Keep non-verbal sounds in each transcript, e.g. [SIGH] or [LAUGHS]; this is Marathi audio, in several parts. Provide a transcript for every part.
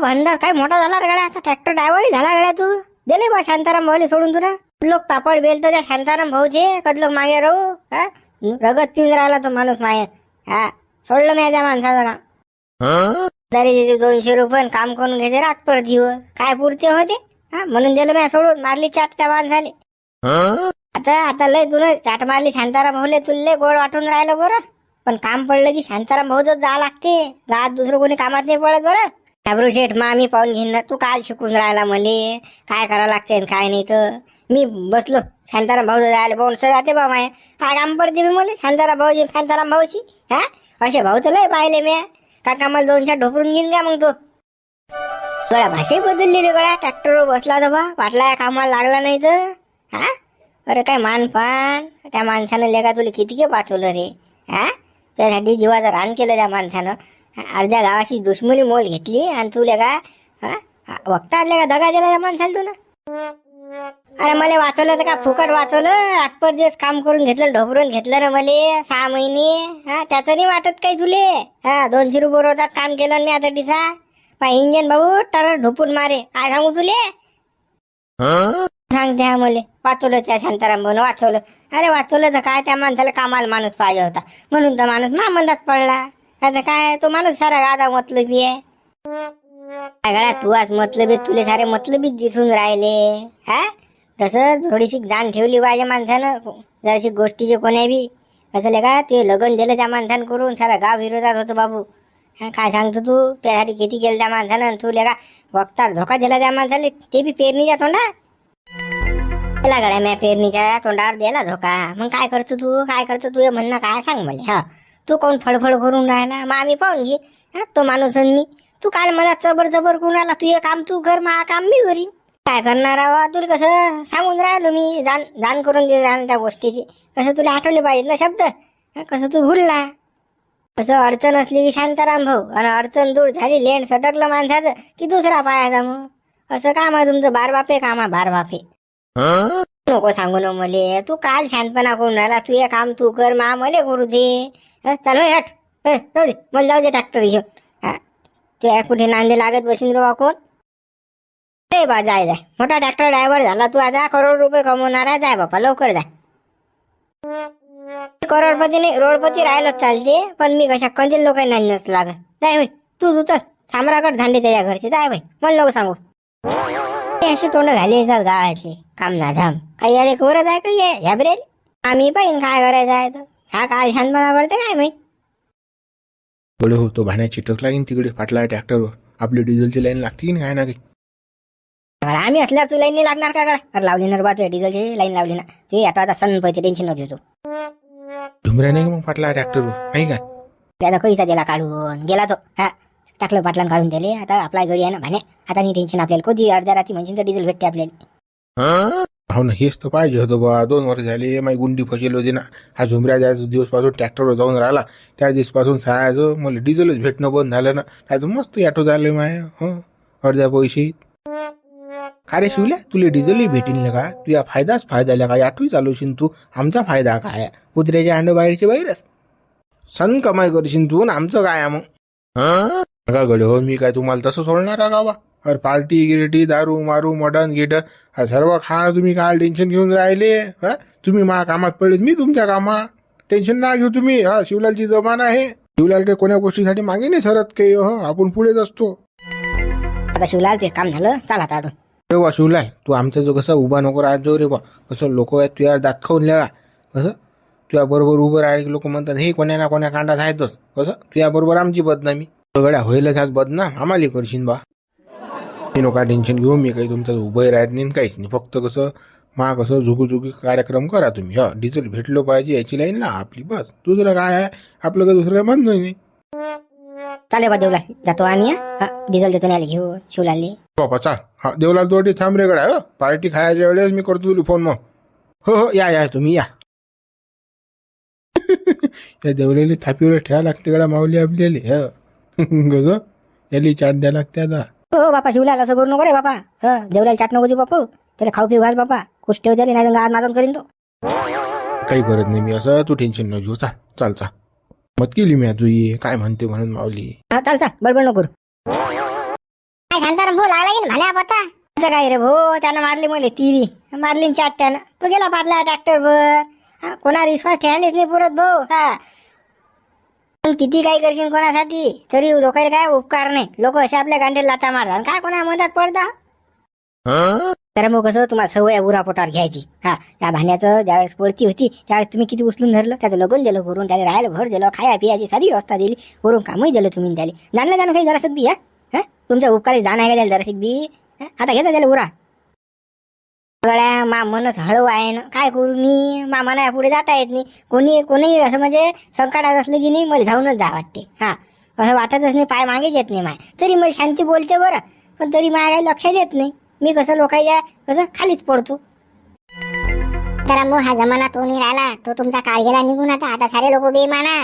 बा भंडार काय मोठा झाला रे गड्या? आता ट्रॅक्टर ड्रायव्हर झाला गड्या तू? दिले बा शांताराम भाऊले सोडून तुला. लोक पापड बेल तर त्या शांताराम भाऊचे कद लोक मागे राहू हा? रगत पिऊन राहिला तो माणूस मागे. हा सोडलं मी त्या माणसाचं काम तरी दोनशे रुपये काम करून घेते रात पर दिवस. काय पुरते होते हा म्हणून दिलं मी सोडून मारली चाट त्या माणसाले. आता आता लय तुला चाट मारली शांताराम भाऊले तुला गोड वाटून राहिलं बरं. पण काम पडलं की शांताराम भाऊ जा लागते. गावात दुसरं कोणी कामात नाही पडत बरं. घाबरू शेठ मग आम्ही पाहून घेईन ना. तू काल शिकून राहिला मले. काय करावं लागते आणि काय नाही तर. मी बसलो. शांताराम भाऊ जायला भाऊ जाते बा माय. काय काम पडते मी मला? शांताराम भाऊजी शांताराम भाऊशी? हा? असे भाऊ तर लय पाहिले मी काका मला दोन चार ढोपरून घेईन का मग तो? गळ्या भाषाही बदलली रे गळ्या. ट्रॅक्टरवर बसला तर बा. पाटला कामाला लागला नाही तर. हा? अरे काय मानपान त्या माणसानं लेगा तुला किती के वाचवलं रे? हा? त्यासाठी जीवाचं रान केलं त्या माणसानं. अर्ध्या गावाची दुश्मनी मोल घेतली आणि तुला का हा? वक्ता आले का दगा दिला त्या माणसाला तुला? अरे मला वाचवलं तर का? फुकट वाचवलं. रातपर दिवस काम करून घेतलं ढोबरून घेतलं ना मले. सहा महिने. हा त्याचं नाही वाटत काही तुले. हा दोनशे रुपये रोजात काम केलं आणि मी आता डिसा पा इंजन भाऊ तर ढोपून मारे. काय सांगू तुले? सांग हा मले. वाचवलं त्या शांताराम भाऊन वाचवलं. अरे वाचवलं तर काय त्या माणसाला कामाला माणूस पाहिजे होता. म्हणून तर माणूस मामंदात पडला. आता काय तो माणूस सारा गादा मतलबी आहे. काय गड्या तू आज मतलबी तुले सारे मतलबी दिसून राहिले. हा? तसं थोडीशी जाण ठेवली पाहिजे माणसानं जराशी गोष्टीचे कोण्या बी. कसं का ते लग्न दिलं त्या माणसानं करून सारा गाव विरोधात होतो बाबू. हा काय सांगतो तू? त्यासाठी किती केलं त्या माणसानं? तू लेगा वक्ता धोका दिला त्या माणसाला? ते बी पेरणीच्या तोंडा त्याला गड्या म्या पेरणीच्या तोंडावर दिला धोका. मग काय करतो तू? काय करतो तू? हे म्हणणं काय सांग मला हा? तू कोण फडफड करून राहिला? मग आम्ही पाहून घे. हा तो माणूस आणि मी. तू काल मला जबर जबर करून राहिला तू हे काम तू कर मा काम मी करी काय करणार आवा तुला कसं? सांगून राहिलो मी. जाण जाण करून दे जाण त्या गोष्टीची. कसं तुला आठवले पाहिजे ना शब्द? कसं तू भुलला? कसं अडचण असली की शांताराम भाऊ. आणि अडचण दूर झाली लेंड सटकलं माणसाचं की दुसरा पायाचा मग? असं काम आहे तुमचं. बार बापे काम आहे बार बापे नको सांगू न मले. तू काल शांतपणा करून राहिला. तू हे काम तू कर. मा मले करू दे. चालू हट. जाऊ दे. मला जाऊ दे ट्रॅक्टर घेऊन. हा. तू या कुठे नांदे लागत बसून रे कोण ते बा जाय जाय. मोठा ट्रॅक्टर ड्रायव्हर झाला तू आता. करोड रुपये कमवणार. आहे जाय बापा लवकर जाय करोडपती नाही रोडपती राहिलंच चालते. पण मी कशा कंदील लोक नाही लागत. जाय होय. तू तू चल. सामराकड धांडे त्याच्या घरचे. जाय भाई मला नको सांगू. ते अशी तोंड झाली येतात गावातली. काम ना धाम काही अरे कोरच आहे काही ह्या ब्रेल आम्ही पाहिन काय करायचं आहे तर. हा काल शांतपणा करते काय माहीत? गडे हो तो भाण्या चिटक लागेल तिकडे फाटला ट्रॅक्टरवर आपली डिझेलची लाईन लागते की नाही काय ना काही बरं, आम्ही असल्यावर तू लाईन नाही लागणार का गड्या? अरे लावली ना रे बा तू डिझेलची लाईन लावली ना. ते आता आता सण पैसे टेन्शन नको घेतो झुमऱ्या नाही का मग फाटला ट्रॅक्टरवर नाही का? ते आता कैसा दिला काढून. गेला तो. हा. टाकलं पाटलान काढून दिले. आता आपला गडी आहे ना भाने आता नाही टेन्शन आपल्याला कधी अर्ध्या रात्री म्हणजे डिझेल भेटते आपल्याला. हो ना हेच तर पाहिजे होतं बा दोन वर्ष झाले माझी गुंडी फसेल होती ना. हा झुमऱ्या ज्या दिवसपासून ट्रॅक्टरवर जाऊन राहिला त्या दिवसपासून सहायचं मला डिझेलच भेटणं बंद झालं ना. काय मस्त ॲटो झालं माय हो? अर्ध्या पैसे. का रे शिवल्या? तुला डिझेलही भेटेल ना का? तुझ्या फायदाच फायदा आला का ॲटोही चालवशील तू. आमचा फायदा काय? कुत्र्याच्या अंड बाहेरचे बाहेरच सन कमाई करशील तू ना आमचं काय मग? का गडे हो मी काय तुम्हाला तसं सोडणार आहे का बा अरे पार्टी गिरटी दारू मारू मटन गिटन हा सर्व खा तुम्ही काय टेन्शन घेऊन राहिले हा? तुम्ही मा कामात पडले मी तुमच्या कामात. टेन्शन ना घेऊ तुम्ही हा? शिवलालची जमान आहे. शिवलाल काही कोण्या गोष्टीसाठी मागे नाही सरत काही हो? आपण पुढेच असतो. आता शिवलाल ते काम झालं चला आता अरे वा शिवलाल तू आमचा जो कसा उभा नको राहतो रे बा. कसं लोक आहेत तुझ्या दात खाऊन लेवा कसं? तुझ्या बरोबर उभं राहिले की लोक म्हणतात हे कोण्या ना कोण्या कांडात आहेतच. कसं? तुझ्या बरोबर आमची बदनामी. गड्या होईलच आज बदनाम. आम्हाला करशील बा. मी नको टेन्शन घेऊ मी काही तुमचं उभं राहत नाही काहीच नाही. फक्त कसं मा कसं झुकूझुकी कार्यक्रम करा तुम्ही. हा डिझेल भेटलं पाहिजे याची लाईन ना आपली बस. दुसरं काय आहे? आपलं काही दुसरं काय म्हणणं नाही. चालेल बा देवला. जातो आम्ही हा. हा डिझेल देतो नाही घेऊन शिवलालले बापा चाल हा देवलाल तोटी थांब रे गड्या हो. पार्टी खायच्या वेळेस मी करतो तुला फोन मग. हो हो या या तुम्ही या. [LAUGHS] या देवलेली थापीवर ठेवा लागते गड्या माऊली आपल्याला ह. [LAUGHS] कसं याली चाट द्या लागते आता. हो हो बापा शिवलाल असं करू नको रे बापा. ह देवलाल चाट नको देऊ बापू. त्याला खाऊ पिऊ घाल बापा. कुछ ठेव तरी नाही आज माझं करीन तो. काही करत नाही मी असं. तू टेन्शन न घेऊ. चाल चाल चाल मत केली मी तू ये काय म्हणते म्हणून माऊली. हा चाल चाल बडबड नको करू. शांताराम भाऊ लागला की म्हणे आता काय रे भो त्यानं मारली मला तिरी. मारली चाट त्यानं. तो गेला पाडला ट्रॅक्टरवर हा कोणावर विश्वास ठेवायलाच नाही पुरत भाऊ. हा. पण किती काही करशील कोणासाठी? तरी लोकांना काय उपकार नाही. लोक असे आपल्या गांडीला लाता मारतात. काय कोणा मदत पडता? तर मग कसं तुम्हाला सवय उरा पोटावर घ्यायची. हा त्या भाण्याचं ज्यावेळेस पडती होती त्यावेळेस तुम्ही किती उचलून धरलं? त्याचं लग्न दिलं घरून त्याला राहायला घर दिलं खाया पियाची सारी व्यवस्था दिली वरून कामही दिलं तुम्ही त्याला. जाणलं जाणं काही जरासं बी हा? तुमच्या उपकारी जाण आहे का त्याला जराशी बी? आता घेता त्याला उरा. सगळ्या मा मनच आहे ना. काय करू मी? मामाना या पुढे जाता येत नाही. कोणी कोणी असं म्हणजे संकटात असलं की नाही मला जाऊनच जा वाटते. हा. असं वाटतच नाही पाय मागे येत नाही माय. तरी मला शांती बोलते बरं पण तरी माझ्या काही लक्षात येत नाही. मी कसं लोकांच्या कसं खालीच पडतो? शांताराम भाऊ हा जमाना तो नाही राहिला तो तुमचा काळ गेला निघून आता आता सारे लोक बेमाना.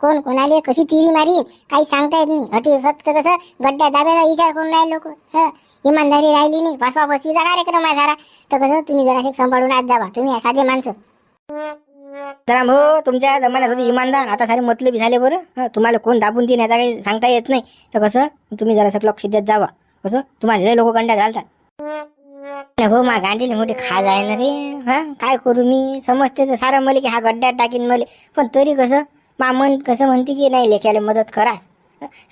कोण कोणाले कशी तिरी मारी काही सांगता येत नाही. अटी फक्त कसं गड्ड्या दाब्याचा विचार करून राहिले लोक. इमानदारी राहिली नाही. पासवा बसवीचा कार्यक्रम आहे सारा. तर कसं तुम्ही जरा सांभाळून आज जावा. तुम्ही साधे माणसं. जरा भाऊ हो, तुमच्या जमान्यात होते इमानदार. आता सारे मतलबी झाले बरं. हं, तुम्हाला कोण दाबून देईन याचा काही सांगता येत नाही. तर कसं तुम्ही जरासं लक्ष देत जावा. कसं? तुम्हाला लोक गंड्या घालतात हो मा गांडील मोठी खा जाय ना रे. हा? काय करू मी? समजते तर सारं मले की हा गड्ड्यात टाकीन मला. पण तरी कसं? मा मन कसं म्हणते की नाही लेख्याला मदत करास.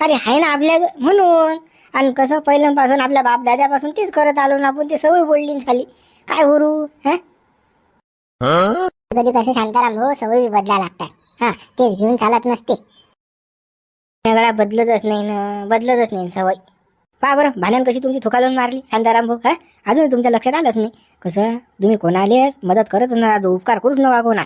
अरे आहे ना आपल्या म्हणून. आणि कसं पहिल्यापासून आपल्या बापदाद्यापासून तेच करत आलो ना आपण ते सवय बोलली झाली. काय करू? हा? कधी कसं शांताराम हो सवय बी बदला लागतात. हा तेच घेऊन चालत नसते. सगळा बदलतच नाही ना बदलतच नाही सवय. पहा बरं भाण्यान कशी तुमची थुकालून मारली शांताराम भाऊ हा? अजून तुमच्या लक्षात आलंच नाही. कसं? तुम्ही कोणाले मदत करत ना उपकार करूच नका कोणा.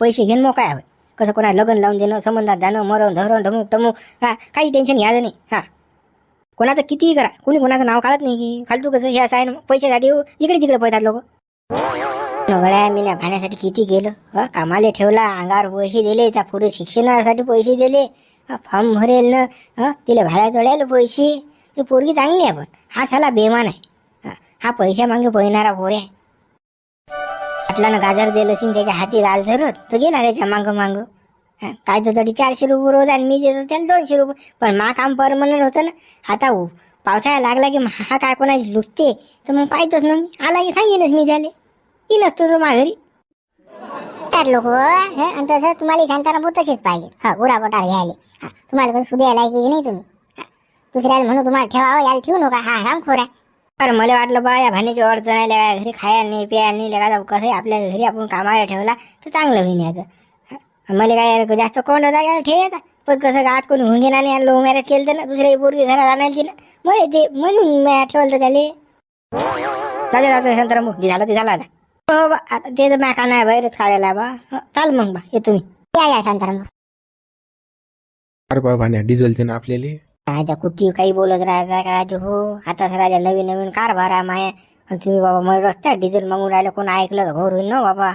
पैसे घेऊन मग काय कसं कोणा लग्न लावून देणं संबंधात जाणं मरण धरण ढमूक टमूक हा? काही टेन्शन घ्यायचं नाही हा? कोणाचं कितीही करा. कोणी कोणाचं नाव काढत नाही की फालतू कसं? हे असं आहे पैशासाठी इकडे तिकडे पळतात लोक. गळ्या मी ना भाण्यासाठी किती गेलं कामाले ठेवला अंगावर पैसे दिले त्या पुढे शिक्षणासाठी पैसे दिले. फॉर्म भरेल ना तिला भाड्या चढायला पैसे. ती पोरगी चांगली आहे पण. हा साला बेमान आहे. हा, हा पैशा मागे पळणारा पोर आहे. पाटलानं गाजर दिलं असेल त्याच्या हाती लाल झरत तर गेला त्याच्या मांग मांग. काय तर तरी चारशे रुपये रोज आणि मी देतो त्याला दोनशे रुपये. पण मा काम परमनंट होतं ना. आता उ- पावसाळा लागला की हा काय कोणाची लुटते? तर मग पाहतोच ना मी. आला की सांगेनच मी त्याला. ती नसतो तो माघरी. तर लोक आणि तसं तुम्हाला शांताराम तसेच पाहिजे हा उरा घ्यायला. हा तुम्हाला पण सुद्धा यायला की नाही तुम्ही. दुसऱ्याला म्हणू तुम्हाला ठेवावं याला ठेवू नका. हा रामखोर आहे पण मला वाटलं बा या भाण्याची अडचण आहे लगा घरी खायला नाही प्यायला नाही लगा कसं आहे आपल्या घरी आपण कामाला ठेवला तर चांगलं होईन याचं. मला काय जास्त कोण होता याला ठेवायचा पण कसं गात कोणी होऊन घेणार नाही लो मॅरेज केलं तर ना दुसऱ्या पोरगी घरात आणायला तिनं मग ते म्हणून ठेवलं तर त्याले. जाते जातो शांताराम भाऊ. झालं ते झाला आता. हो बा आता ते तर मॅका नाही बाहेरच काढायला बा. हो, चाल मग बा येतो मी या या शांताराम अरे बाबा डिझेल ते ना आपल्याला. राजा कुठली काही बोलत राहता का राजू हो. आता राजा नवीन नवीन कार भरा माया. आणि तुम्ही बाबा मला रस्त्यात डिझेल मागून राहिलं कोण ऐकलं तर घोर होईल ना बाबा.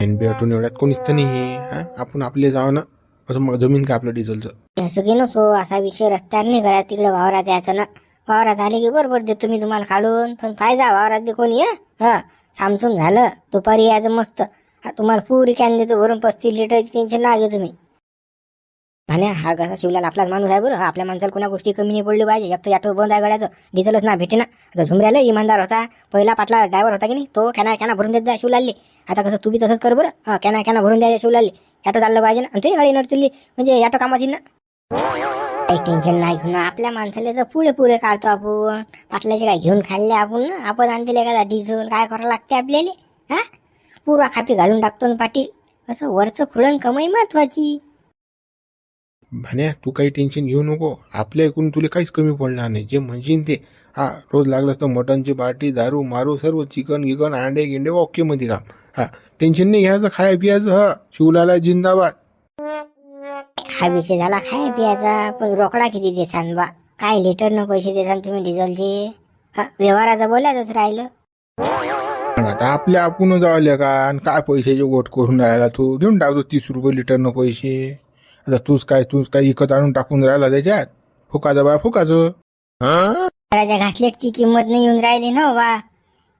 एनबी ऑटो एवढ्यात कोणीच तर नाही हा? आपण आपले जावं ना. असं मग जमीन का आपलं डिझेलचं? असं की नसो असा विषय रस्त्यावर नाही करा तिकडे वावरात यायचं ना. वावरात आले की बरोबर देतो मी तुम्हाला काढून. पण फायदा वावरात बी कोणी ये हा. सामसून झालं. दुपारी यायचं मस्त. तुम्हाला पुरी कॅन देतो. भरून पस्तीस लिटरची टेन्शन ना घे तुम्ही. आणि हा कसा शिवलाला आपलाच माणूस आहे बरं. आपल्या माणसाला कोणा गोष्टी कमी नाही पडली पाहिजे. एक तर ऑटो बंद आहे गड्याचं. डिझेलच ना भेटे ना आता झुमऱ्याला इमानदार होता. पहिला पाटला ड्रायव्हर होता की नाही तो कॅना कॅना भरून देत जा शिवलालले आता कसं तू बी तसंच कर बरं. हा कॅना कॅना भरून द्यायचा शिवलाले ऑटो चाललं पाहिजे ना. आणि ते गाडी नडचली म्हणजे ऑटो कामात येईल ना. काही टेन्शन नाही घेऊन आपल्या माणसाला तर पुढे पुढे काढतो आपण. पाटल्याचे काय घेऊन खाल्ले आपण ना. आपण आणतील एखादा डिझेल काय करावं लागते आपल्याला? हा? पुरा खापी घालून टाकतो ना पाटील. असं वरचं खुळण कमाई महत्वाची. भाण्या तू काही टेन्शन घेऊ नको. आपल्या ऐकून तुला काहीच कमी पडणार नाही. जे म्हणशील ते. हा रोज लागलंच तर मटनची पार्टी दारू मारू सर्व चिकन गिकन अंडे गिंडे ओके मध्ये काम हा टेन्शन नाही घ्यायचं खाय पियाचं हा. शिवलाला जिंदाबाद. हा विषय झाला? खाय पियाचा. पण रोकडा किती देसान बा. काय लिटरनं पैसे देसान तुम्ही डिझेलचे? हा व्यवहाराचं बोलायचंच राहिलं. आता आपल्या आपण जावले का आणि काय पैशाचे गोट करून राहिला तू? घेऊन टाकतो तीस रुपये लिटरनं पैसे. आता तूच काय तूच काय विकत आणून टाकून राहिला त्याच्यात? फुकाचं बा फुकाचं. घासलेटची किंमत नाही येऊन राहिली ना बा.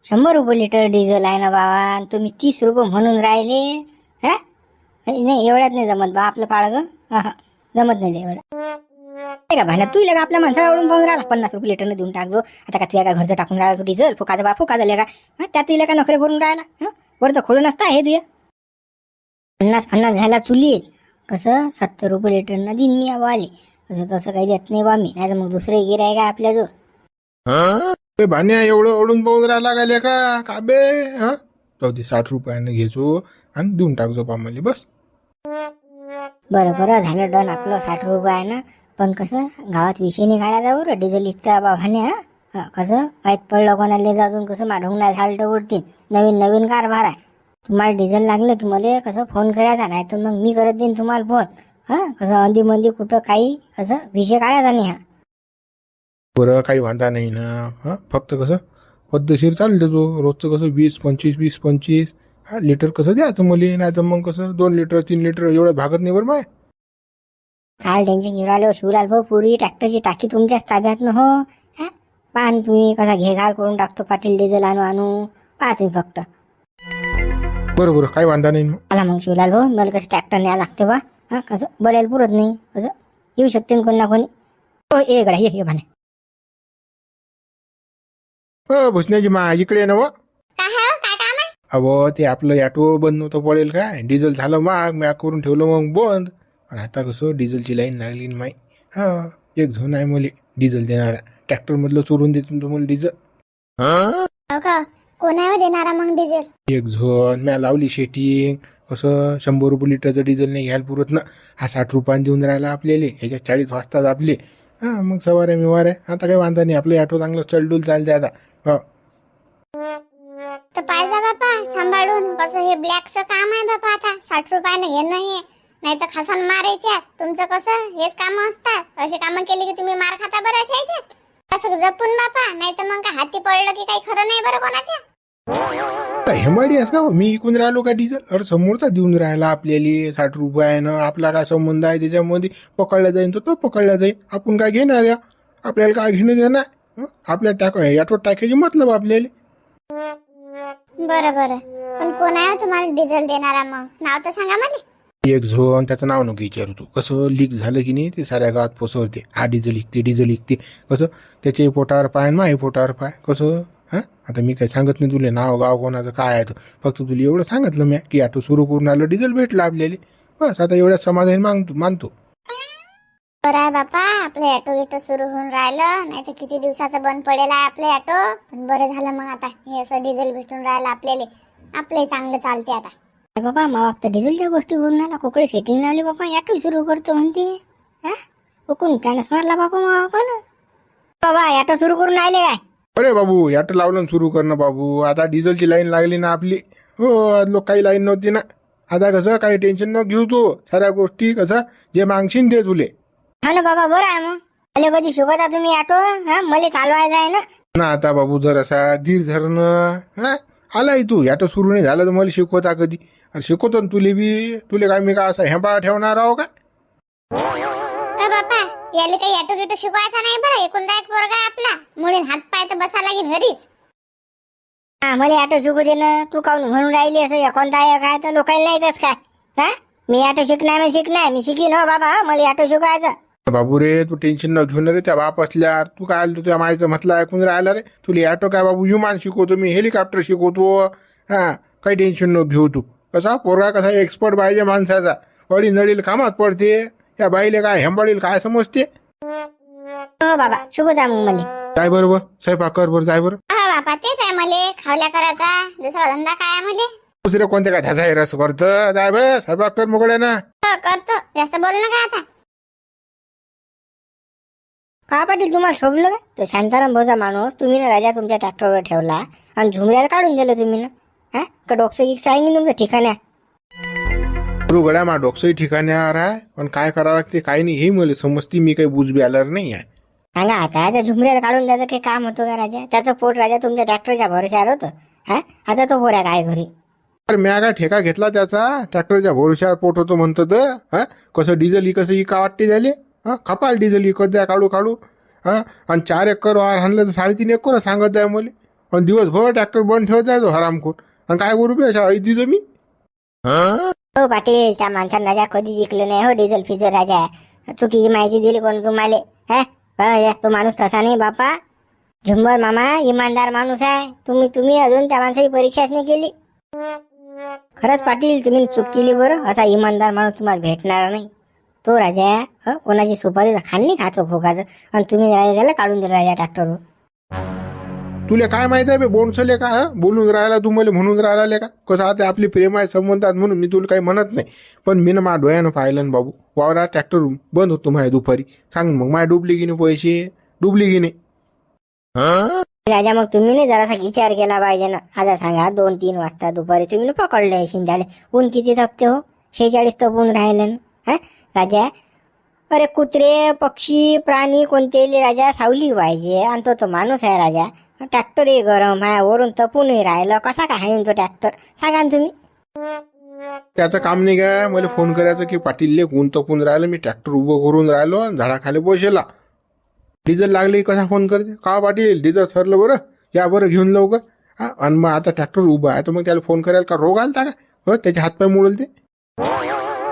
शंभर रुपये लिटर डिझेल आहे ना बाबा आणि तुम्ही तीस रुपये म्हणून राहिले. हा? नाही एवढ्यात नाही जमत बा आपलं पाळ ग. जमत नाही ते एवढं. नाही का भांडा तू का आपल्या माणसाला ओढून पाहून राहिला पन्नास रुपये लिटरनं देऊन टाकजो आता का तुझ्या काय घरचं टाकून राहिला तू डिझेल फुकाचा बा फुका झाले का त्यात तुला का नखरे करून राहिला. हा वरचं खोडून असता हे तुझ्या पन्नास पन्नास घ्यायला चुलीत. कसं? सत्तर रुपये लिटरनं देईन मी आले कसं तसं काही देत नाही बा मी. नाही तर मग दुसरे गिराय का आपल्या जो भाण्या एवढं ओढून पाहून राहिला का का बे? हा? जाऊ दे साठ रुपयानं घेचो आणि देऊन टाकजो पामाले बस. बरं बरं झालं डन. आपलं साठ रुपये आहे ना. पण कसं? गावात विषय नाही काढायचा बरं. डिझेल इकता बाबाने हा? हा, कसं? माहीत पडलं कोणाला अजून कसं? माढवून नाही झालं उडतील. नवीन नवीन कारभार आहे. तुम्हाला डिझेल लागलं की मला कसं फोन करायचा? नाही तर मग मी करत देईन तुम्हाला फोन हा? कसं अंदी मंदी कुठं काही असं विषय काढायचा नाही हा. बरं काही वांधा नाही ना. हा? फक्त कसं पद्धतशीर चाललं जो रोजचं कसं वीस पंचवीस वीस पंचवीस. हा? लिटर कसं द्यायचं मुली नाही तर मग कसं दोन लिटर तीन लिटर एवढं भागत नाही बरं माय. काय टेन्शन घेऊन आलो शिवलाल भाऊ पुरी ट्रॅक्टरची टाकी तुमच्याच ताब्यात न हो. हा? पाहन तुम्ही कसा घे घाल करून टाकतो पाटील डिझेल आणू आणू. पहा तुम्ही फक्त. बरं बरं काही वांधा नाही. मग आला मग शिवलाल भाऊ मला कसं ट्रॅक्टर न्यायला लागते बा. हा कसं? बोलायला पुरत नाही. कसं? येऊ शकते ना कोणी ना कोणी? हो ये गड्या ये ये भाने. हो भुसण्याची मा इकडे ये ना व काय हो? काय काम आहे? अहो ते आपलं ॲटो बंद नव्हतं पडेल काय? डिझेल झालं माग मॅक करून ठेवलं मग बंद. पण आता कसं डिझेलची लाईन लागली ना माई. हा एक झोन आहे मुली डिझेल देणारा. ट्रॅक्टरमधलं चोरून देतो तुम्हाला डिझेल हो का? कोणावर देणारा मग डिझेल एक झोन म्या लावली शेटिंग कसं शंभर रुपये लिटरचं डिझेल नाही घ्यायला पुरत ना. हा साठ रुपयाने देऊन राहिला आपल्याला. ह्याच्यात चाळीस वाजताच आपले. हां मग सवार आहे मिवार. आहे आता काही वांधा नाही. आपलं ॲटो चांगलं चलडूल चालते आता. हो. तर पाहिजे बापा सांभाळून. कसं हे ब्लॅकचं काम आहे बापा आता. साठ रुपयानं घेणं हे नाही तर खासान मारायच्या तुमचं कसं? हेच काम असतात. असे कामं केले की तुम्ही मार खाता बरं असायच्यात असं जपून बापा नाही तर मग हाती पडलं की काही खरं नाही बरं कोणाच्या? हेमाडी आहेस का हो? मी इकून राहिलो का डिझेल? अरे समोरचा देऊन राहिला आपल्याला साठ रुपयानं. आपला काय संबंध आहे त्याच्यामध्ये? पकडला जाईन तो तो पकडला जाईल आपण काय घेणार या? आपल्याला काय घेणं देणार? आपल्या टाक ॲटो टाकायची मतलब आपल्याला. बरं बरं. पण कोण आहे हो तुम्हाला डिझेल देणारा मग? नाव तर सांगा मला. एक झोन त्याचं नाव नको विचारू तू. कसं लीक झालं की नाही ते साऱ्या गावात पोचवते हा डिझेल इकते डिझेल इकते कसं? त्याचे पोटावर पाय आणि माझ्या पोटावर पाय. कसं? हां? आता मी काही सांगत नाही तुला नाव गाव कोणाचं काय आहे तर. फक्त तुला एवढं सांगितलं मी की ऑटो सुरू करून आलं डिझेल भेटलं आपल्याला बस आता एवढ्या समाधान मागतो मानतो. बरं आहे बापा आपलं ऑटो बिटो सुरू होऊन राहिलं. नाही तर किती दिवसाचं बंद पडेल आहे आपलं ऑटो पण बरं झालं मग आता. हे असं डिझेल भेटून राहिलं आपल्याला. आपले चांगलं चालते आता. बाबा मग आता डिझेलच्या गोष्टी करून आला कुकडे सेटिंग लावली बाबा याटो सुरू करतो म्हणते. हा? कुकून चानस मारला बाबा मग आपण बाबा याटो सुरू करून राहिले काय? अरे बाबू ॲटो लावलं सुरू कर ना बाबू. आता डिझेलची लाईन लागली ना आपली. हो लोक काही लाईन नव्हती ना. आता कसं काही टेन्शन न घेऊ तू. साऱ्या गोष्टी कसं जे मागशील ते तुले. हा ना बाबा बरं आहे मग. मला कधी शिकवता तुम्ही ऑटो हा मला चालवायचा आहे ना. ना आता बाबू जर असा धीर धरणं. हा? आलाय तू. ॲटो सुरू नाही झालं तर मला शिकवता कधी. अरे शिकवतो ना तुले बी. तुले काय मी काय असं हेंबा ठेवणार आहो का? अ बापा याले काही ऑटो गिटो शिकवायचा नाही बरं. एकुलता एक पोरगा आहे आपला. मुलीन हात पाय तर बसा लागेल घरीच. हा मला ऑटो शिकू दे ना. तू काऊन म्हणून राहिली असं? कोणता आहे काय? तर लोकांना नाही येतच काय? हा? मी ऑटो शिकणार मी शिकणार. मी शिकीन हो बाबा. हा, मला ऑटो शिकवायचं. बाबू रे तू टेन्शन न घेऊन रे त्या बाप असल्या तू काय आलं तुझ्या मायचं म्हटलं ऐकून राहिला रे. तुला ॲटो काय बाबू? विमान शिकवतो मी हेलिकॉप्टर शिकवतो. हा काही टेन्शन न घेऊ तू. कसा पोरगा कसा एक्सपर्ट पाहिजे माणसाचा? वडील नडील कामात पडते. त्या बाईले काय हेंबाडील काय समजते? हो बाबा शिकू जा मग मला. जाय बरोबर स्वयंपाक कर बरं जाय बरं. हा बापा तेच आहे मले खावल्या करायचा. दुसरा धंदा काय आहे मले? दुसरे कोणते काय ध्यासा रस करतं? जाय बस स्वयंपाक कर मोकड्या ना हो करतो. जास्त बोल नका आता. का पाटील तुम्हाला शोभलं का? तो शांताराम भाऊचा माणूस तुम्ही ना राजा तुमच्या ट्रॅक्टरवर ठेवला आणि झुमऱ्याला काढून दिलं तुम्ही ना. हा? का गिक्स सांगेन तुमचं ठिकाण आहे गुरु गड्या मा डोकसंही ठिकाण्यावर आहे पण काय करावं लागते काय नाही हे मला समजते मी काही बुजबी आल्यावर नाही आहे. सांगा आता त्या झुमऱ्याला काढून द्यायचं काही काम होतं का राजा? त्याचं पोट राजा तुमच्या ट्रॅक्टरच्या भरोश्यावर होतं हा? आता तो पोऱ्या काय घरी? तर म्या काय ठेका घेतला त्याचा ट्रॅक्टरच्या भरोश्यावर पोट होतो म्हणतो तर हा? कसं डिझेल कसं इका वाटते झाले हा? खपाल डिझेल इकत द्या काढू काढू? हा? आणि चार एकर वार आणलं तर साडेतीन एकर सांगत जाय मला. आणि दिवसभर ट्रॅक्टर बंद ठेवत जायचो हरामखोर. आणि काय करू बे अशा ऐदीचं मी? हो पाटील त्या माणसानं राजा कधी जिंकलं नाही हो डिझेल फिझेल राजा. चुकीची माहिती दिली कोण तुम्हाला? हा? हा, या, तो माणूस तसा नाही बापा. झुंबर मामा इमानदार माणूस आहे. तुम्ही तुम्ही अजून त्या माणसाची परीक्षाच नाही केली. खरंच पाटील तुम्ही चूक केली बरं. असा इमानदार माणूस तुम्हाला भेटणार नाही. तो राजा हं, कोणाची सुपारी नाही खातो फुकाचं आणि तुम्ही राजा त्याला काढून दिला राजा ट्रॅक्टरवर तुला काय माहीत आहे बे? बोनसले का बोलून राहिला तू मला म्हणून राहिला का? कसं आता आपली प्रेम आहे संबंधात म्हणून मी तुला काही म्हणत नाही. पण मी ना माझ्या डोळ्यानं पाहिलं बाबू. वावरा ट्रॅक्टर बंद होतो माझ्या दुपारी. सांग मग माझ्या डुबली की नाही पैसे डुबली की नाही राजा मग तुम्ही नाही जरासा विचार केला पाहिजे ना? आता सांगा दोन तीन वाजता दुपारी तुम्ही पकडले शिंद्याले ऊन किती तपते हो? शेहेचाळीस तपून राहिले ना? हा? राजा? अरे कुत्रे पक्षी प्राणी कोणते राजा? सावली पाहिजे आणि तो तो माणूस आहे राजा. ट्रॅक्टरही गरम आहे वरून तपूनही राहिलं. कसा काय हाणून तो ट्रॅक्टर? सांगा ना तुम्ही. त्याचं काम नाही काय? मला फोन करायचं की पाटील कोण तपून राहिलं मी ट्रॅक्टर उभं करून राहिलो आणि झाडाखाली बसेला. डिझेल लागले की कसा फोन करते? का पाटील? डिझेल सरलं बरं? या बरं घेऊन लवकर. हा आणि मग आता ट्रॅक्टर उभं आहे तर मग त्याला फोन करायला का रोग आला का? हो त्याचे हातपाय मुळल ते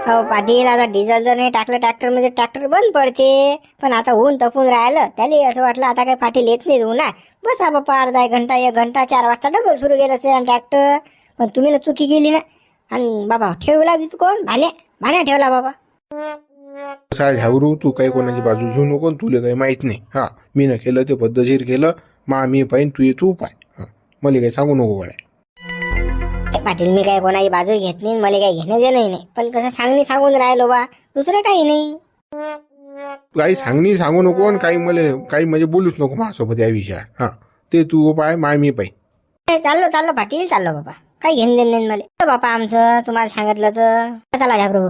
हो पाटील आता डिझेल जर नाही टाकलं ट्रॅक्टर म्हणजे ट्रॅक्टर बंद पडते. पण आता ऊन तपून राहिलं त्याला असं वाटलं आता काही पाटील येत नाही ऊन बसा बाप्पा अर्धा एक घंटा एक घंटा चार वाजता डबल सुरू केलं असेल ट्रॅक्टर पण तुम्ही ना चुकी केली ना. आणि बाबा ठेवला बीच कोण? भाण्या भाण्या ठेवला बाबा. कसा झावरू तू काही कोणाची बाजू घेऊ नको तुला काही माहीत नाही. हा मी न केलं ते पद्धतशीर केलं. मा मी पाहिन तू तू पाय. हा मला काही सांगू नको गड्या पाटील मी काय कोणाची बाजू घेत नाही मला काही घेणं देणं नाही. पण कसं सांगणी सांगून राहिलो बा दुसरं काही नाही. काही सांगणी सांगू नको आणि काही मला काही म्हणजे बोलूच नको माझ्यासोबत या विषयात. हा ते तू पाय माय मी पाय. चाललो चाललो पाटील चाललो बाबा. काही घेणं देणं नाही मला. बापा आमचं तुम्हाला सांगितलं तर. चला घ्या प्रभू.